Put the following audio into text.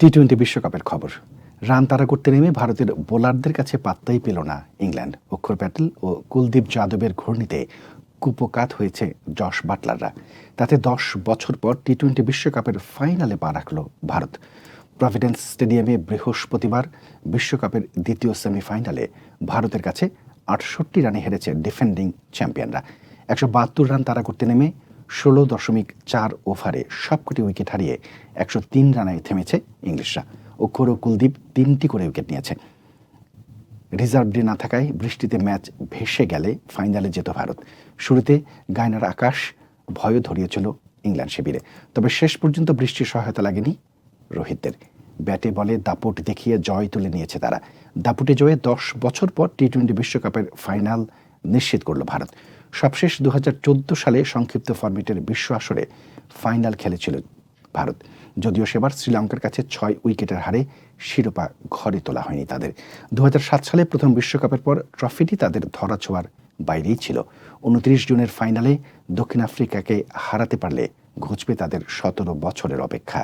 T twenty বিশ্বকাপের খবর। Run তাড়া করতে নেমে ভারতের বোলারদের কাছে পাত্তাই পেল না ইংল্যান্ড। অক্ষর প্যাটেল ও কুলদীপ যাদবের ঘূর্ণিতে কুপকাত হয়েছে জশ বাটলাররা। তাতে দশ বছর পর টি টোয়েন্টি বিশ্বকাপের ফাইনালে পা রাখল ভারত। প্রভিডেন্স স্টেডিয়ামে বৃহস্পতিবার বিশ্বকাপের দ্বিতীয় সেমিফাইনালে ভারতের কাছে আটষট্টি রানে হেরেছে ডিফেন্ডিং চ্যাম্পিয়নরা। একশো বাহাত্তর রান তারা করতে নেমে ষোলো দশমিক চার ওভারে সবকটি উইকেট হারিয়ে একশো তিন রানে থেমেছে ইংলিশরা। অক্ষর ও কুলদীপ তিনটি করে উইকেট নিয়েছে। রিজার্ভ ডে না থাকায় বৃষ্টিতে ম্যাচ ভেসে গেলে ফাইনালে যেত ভারত। শুরুতে গায়নার আকাশ ভয়ও ধরিয়েছিল ইংল্যান্ড শিবিরে। তবে শেষ পর্যন্ত বৃষ্টির সহায়তা লাগেনি রোহিতদের। ব্যাটে বলে দাপট দেখিয়ে জয় তুলে নিয়েছে তারা। দাপুটে জয়ে দশ বছর পর টি টোয়েন্টি বিশ্বকাপের ফাইনাল নিশ্চিত করল ভারত। সবশেষ দু হাজার চোদ্দ সালে সংক্ষিপ্ত ফরম্যাটের বিশ্ব আসরে ফাইনাল খেলেছিল ভারত। যদিও সেবার শ্রীলঙ্কার কাছে ছয় উইকেটের হারে শিরোপা ঘরে তোলা হয়নি তাদের। দু হাজার সাত সালে প্রথম বিশ্বকাপের পর ট্রফিটি তাদের ধরা ছোঁয়ার বাইরেই ছিল। উনত্রিশ জুনের ফাইনালে দক্ষিণ আফ্রিকাকে হারাতে পারলে ঘুচবে তাদের সতেরো বছরের অপেক্ষা।